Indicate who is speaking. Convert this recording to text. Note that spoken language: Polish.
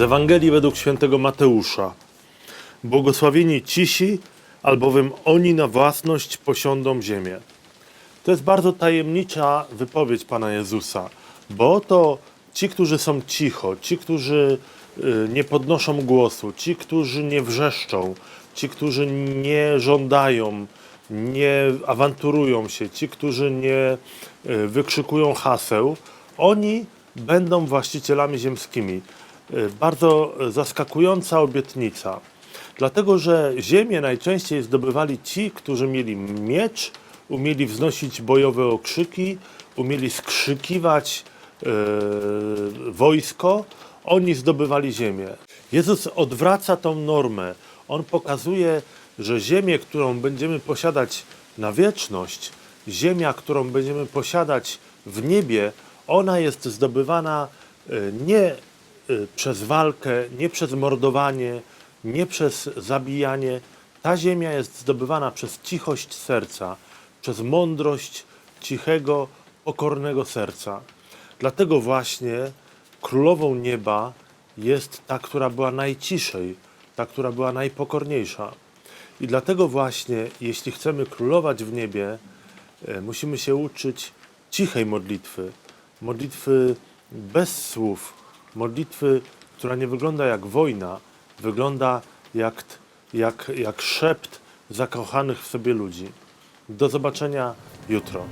Speaker 1: Z Ewangelii według świętego Mateusza. Błogosławieni cisi, albowiem oni na własność posiądą ziemię. To jest bardzo tajemnicza wypowiedź Pana Jezusa, bo oto ci, którzy są cicho, ci, którzy y, nie podnoszą głosu, ci, którzy nie wrzeszczą, ci, którzy nie żądają, nie awanturują się, ci, którzy nie y, wykrzykują haseł, oni będą właścicielami ziemskimi. Y, Bardzo zaskakująca obietnica. Dlatego, że ziemię najczęściej zdobywali ci, którzy mieli miecz, umieli wznosić bojowe okrzyki, umieli skrzykiwać e, wojsko, oni zdobywali ziemię. Jezus odwraca tą normę. On pokazuje, że ziemię, którą będziemy posiadać na wieczność, ziemia, którą będziemy posiadać w niebie, ona jest zdobywana e, nie y, przez walkę, nie przez mordowanie, nie przez zabijanie. Ta ziemia jest zdobywana przez cichość serca, przez mądrość cichego, pokornego serca. Dlatego właśnie królową nieba jest ta, która była najciszej, ta, która była najpokorniejsza. I dlatego właśnie, jeśli chcemy królować w niebie, e, musimy się uczyć cichej modlitwy, modlitwy bez słów, modlitwy, która nie wygląda jak wojna, wygląda jak, jak, jak szept zakochanych w sobie ludzi. Do zobaczenia jutro.